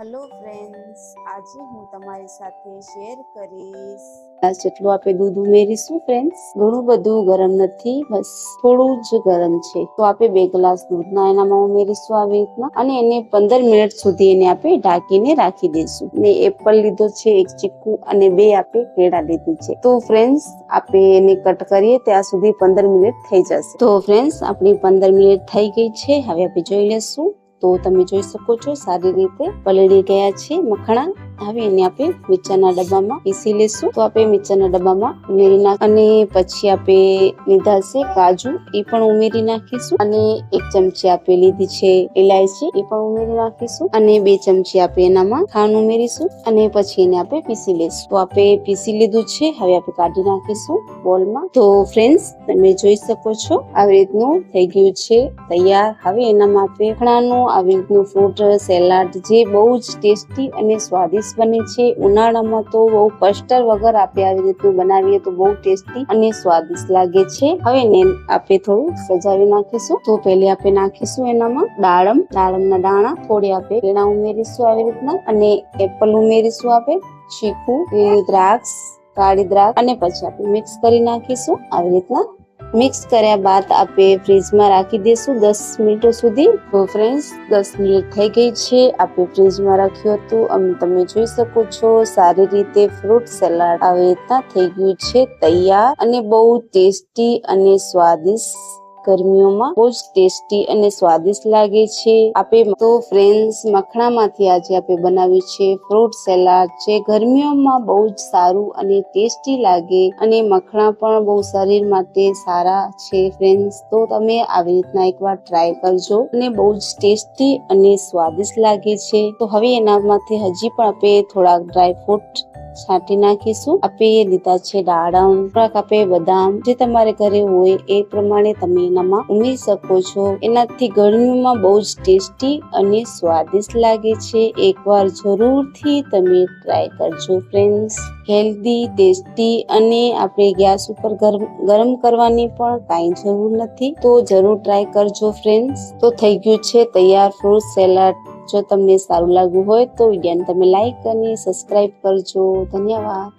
Hello friends આજે હું તમારી સાથે શેર કરીશ. ગ્લાસ જેટલું આપણે દૂધ ઉમેરીશું ફ્રેન્ડ્સ ઘણું બધું ગરમ નથી, બસ થોડું જ ગરમ છે. તો આપણે બે ગ્લાસ દૂધના એનામાં ઉમેરીશું આવી રીતના. અને એને પંદર મિનિટ સુધી એને આપણે ઢાંકીને રાખી દઈશું. મેં એપલ લીધો છે, એક ચીકુ, અને બે આપણે કેળા લીધી છે. તો ફ્રેન્ડ્સ આપણે એને કટ કરીએ, ત્યાં સુધી પંદર મિનિટ થઈ જશે. તો ફ્રેન્ડ્સ આપણી પંદર મિનિટ થઈ ગઈ છે. હવે આપણે જોઈ લેશું. તો તમે જોઈ શકો છો સારી રીતે પલળી ગયા છે મખણા. હવે એને આપણે મિરચાના ડબ્બામાં પીસી લેશું. તો આપણે મિરચાના ડબ્બામાં ઉમેરી નાખ અને પછી આપણે લીધા છે કાજુ, એ પણ ઉમેરી નાખીશું. અને એક ચમચી આપણે લીધી છે ઇલાયચી એ પણ ઉમેરી નાખીશું. અને બે ચમચી આપણે એનામાં ખાંડ ઉમેરીશું અને પછી એને આપણે પીસી લઈશું તો આપણે પીસી લીધું છે, હવે આપણે કાઢી નાખીશું બોલમાં. તો ફ્રેન્ડ્સ, તમે જોઈ શકો છો, આવી રીતનું થઈ ગયું છે, તૈયાર. હવે એનામાં આપણે ખણાનું, આવી રીતનું ફ્રૂટ, સેલાડ, જે બહુ જ ટેસ્ટી અને સ્વાદિષ્ટ બને છે. ઉનાળામાં તો બહુ કસ્ટર વગર આપણે આવી રીતનું બનાવીએ તો બહુ ટેસ્ટી અને સ્વાદિષ્ટ લાગે છે. હવે ને આપણે થોડું સજાવી નાખીશું. તો પહેલે આપણે નાખીશું એનામાં દાડમ. દાડમના દાણા થોડી આપણે કેળા ઉમેરીશું આવી રીતના અને એપલ ઉમેરીશું આપણે ચીકુ લીલી દ્રાક્ષ, કાળી દ્રાક્ષ અને પછી આપણે મિક્સ કરી નાખીશું. આવી રીતના મિક્સ કર્યા બાદ આપણે ફ્રીજમાં રાખી દઈશું દસ મિનિટો સુધી. તો ફ્રેન્ડ્સ દસ મિનિટ થઈ ગઈ છે. આપણે ફ્રીજમાં રાખ્યું હતું. અને તમે જોઈ શકો છો, સારી રીતે ફ્રૂટ સલાડ આવી રીતના થઈ ગયું છે. તૈયાર અને બહુ ટેસ્ટી અને સ્વાદિષ્ટ ગરમીઓમાં બહુ જ ટેસ્ટી અને સ્વાદિષ્ટ લાગે છે. આપણે તો ફ્રેન્ડ્સ મખણામાંથી આજે આપણે બનાવ્યું છે ફ્રૂટ સલાડ છે ગરમીઓમાં બહુ જ સારું અને ટેસ્ટી લાગે અને મખણા પણ બહુ શરીર માટે સારા છે ફ્રેન્ડ્સ તો તમે આવી રીતના એકવાર ટ્રાય કરજો અને બહુ જ ટેસ્ટી અને સ્વાદિષ્ટ લાગે છે. તો હવે એનામાંથી હજી પણ આપણે ડ્રાય ફ્રૂટ છાંટી નાખીશું. આપણે લીધા છે દાડમ, થોડાક આપણે બદામ જે તમારે ઘરે હોય એ પ્રમાણે તમે એનામાં ઉમેરી શકો છો. એનાથી ગરમીમાં બહુ જ ટેસ્ટી અને સ્વાદિષ્ટ લાગે છે. એકવાર જરૂરથી તમે ટ્રાય કરજો ફ્રેન્ડ્સ હેલ્ધી ટેસ્ટી અને આપણે ગેસ ઉપર ગરમ ગરમ કરવાની પણ કાંઈ જરૂર નથી. તો જરૂર ટ્રાય કરજો ફ્રેન્ડ્સ તો થઈ ગયું છે તૈયાર ફ્રૂટ સેલાડ જો તમને સારું લાગ્યું હોય તો વિડીયોને તમે લાઈક અને સબસ્ક્રાઈબ કરજો. ધન્યવાદ.